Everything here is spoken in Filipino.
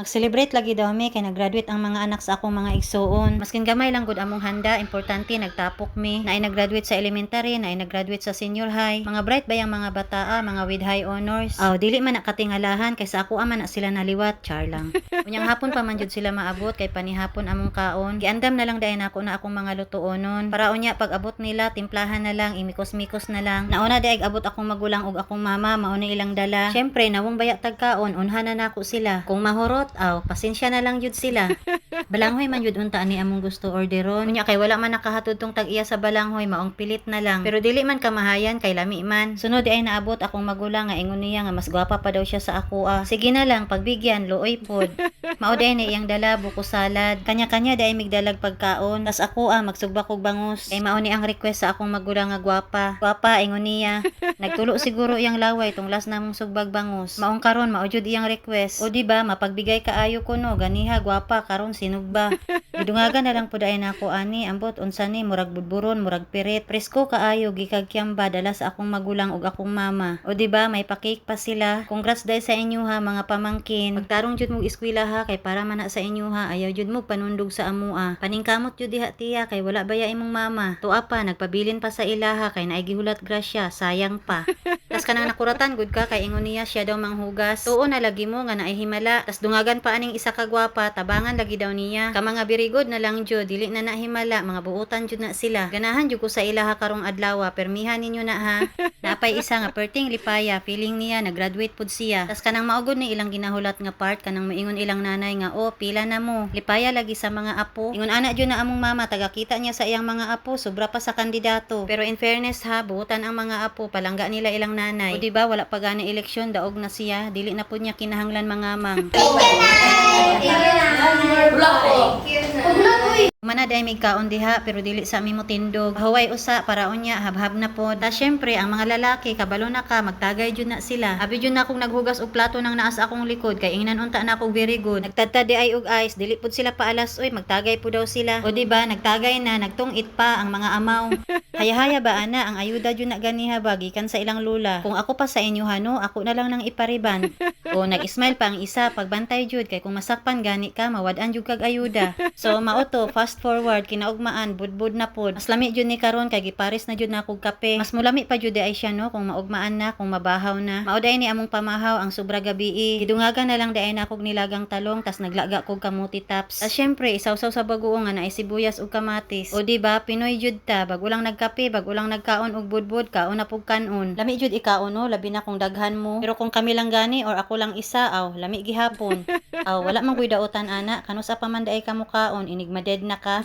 Mag-celebrate lagi daw mi kay nag-graduate ang mga anak sa akong mga igsuon. Maskin gamay lang gud among handa, importante nagtapok mi. Na ay nag-graduate sa elementary, na ay nag-graduate sa senior high. Mga bright ba yung mga bataa, mga with high honors. Aw, dili man nakatingalahan kay sa ako ama na sila naliwat, char lang. Unyang hapon pa man jud sila maabot kay panihapon among kaon. Giandam na lang dayon ako na akong mga lutuonon. Para unya pag abot nila, timplahan na lang, imikos-mikos na lang. Nauna daig abot akong magulang ug akong mama, mauna ilang dala. Syempre, nawong baya tagkaon, unhan na nako sila. Kung mahurot, aw, pasensya na lang jud sila. Balanghoy man jud unta ani among gusto orderon. Unya kay wala man nakahatod tong tag-iya sa balanghoy, maong pilit na lang. Pero dili man kamahayan kay lami man. Sunod ay naabot akong magulang nga ingon niya nga mas gwapa pa daw siya sa ako ah. Sige na lang pagbigyan luoy pod. Mao day na iyang dala buko salad. Kanya-kanya day migdalag pagkaon. Tas ako ah magsugba kog bangus. Kay mao ni ang request sa akong magulang nga gwapa. Gwapa ingon niya. Nagtulo siguro iyang laway tong last namong sugbag bangus. Maong karon mao jud iyang request. O di ba mapagbigay kaayo ko no ganiha gwapa karon sinugba. Gidungagan na lang pud ay nako ani ambot unsa ni murag budburon murag pirit. Presko kaayo gikag kyamba dala sa akong magulang ug akong mama. O di ba may pa-cake pa sila. Congrats dai sa inyo ha mga pamangkin. Magtarong jud mo eskwela ha kay para man na sa inyo ha ayaw jud mo panundog sa amua. Paningkamot jud diha tiya kay wala baya imong mama. Tuwa pa nagpabilin pa sa ilaha kay naay gihulat grasya sayang pa. Tas kanang nakuratan gud ka kay ingon niya siya daw manghugas. Tuo na lagi mo nga naay himala. Tas dungagan pa aning isa ka gwapa tabangan lagi daw niya. Ka mga birigod na lang jud dili na nahimala mga buutan jud na sila. Ganahan jud ko sa ilaha karong adlaw permihan ninyo na ha. Napay isa nga perting lipaya feeling niya nag-graduate pud siya. Tas kanang maugod ni ilang ginahulat nga part kanang moingon ilang nanay nga oh pila na mo. Lipaya lagi sa mga apo. Ingon ana jud na among mama tagakita niya sa iyang mga apo sobra pa sa kandidato. Pero in fairness ha buutan ang mga apo palangga nila ilang nanay. O di ba wala pa gani eleksyon daog na siya dili na pud niya kinahanglan mangamang. Mana day may kaon diha pero dili sa mi mo tindog. Haway usa para unya habhab na pod. Ta syempre ang mga lalaki kabalo na ka magtagay jud na sila. Abi jud na akong naghugas og plato nang naas akong likod kay ingnan unta na akong very good. Nagtadtad di ay og ice dili pud sila paalas oy magtagay pud daw sila. O di ba nagtagay na nagtungit pa ang mga amaw. Haya-haya ba ana ang ayuda jud na ganiha ba gikan sa ilang lula. Kung ako pa sa inyo hano ako na lang nang ipariban. o nag-smile pa ang isa pagbantay jud kay kung masakpan gani ka mawad-an jud kag ayuda. So mao to fast forward kinaugmaan budbud na pod. Mas lami jud ni karon kay gipares na jud na kog kape. Mas mulami pa jud ay siya no kung maugmaan na kung mabahaw na. Mao day ni among pamahaw ang sobra gabi. Gidungagan na lang day na kog nilagang talong tas naglaga kog kamuti taps. Tas syempre isawsaw sa bagoong nga naay sibuyas ug kamatis. O di ba Pinoy jud ta bag ulang nagkape bag ulang nagkaon og budbud kaon na pug kanon. Lami jud ikaon no labi na kung daghan mo. Pero kung kami lang gani or ako lang isa aw lami gihapon. aw wala man kuy dautan ana kanus pa man daay kamukaon inig maded na ka.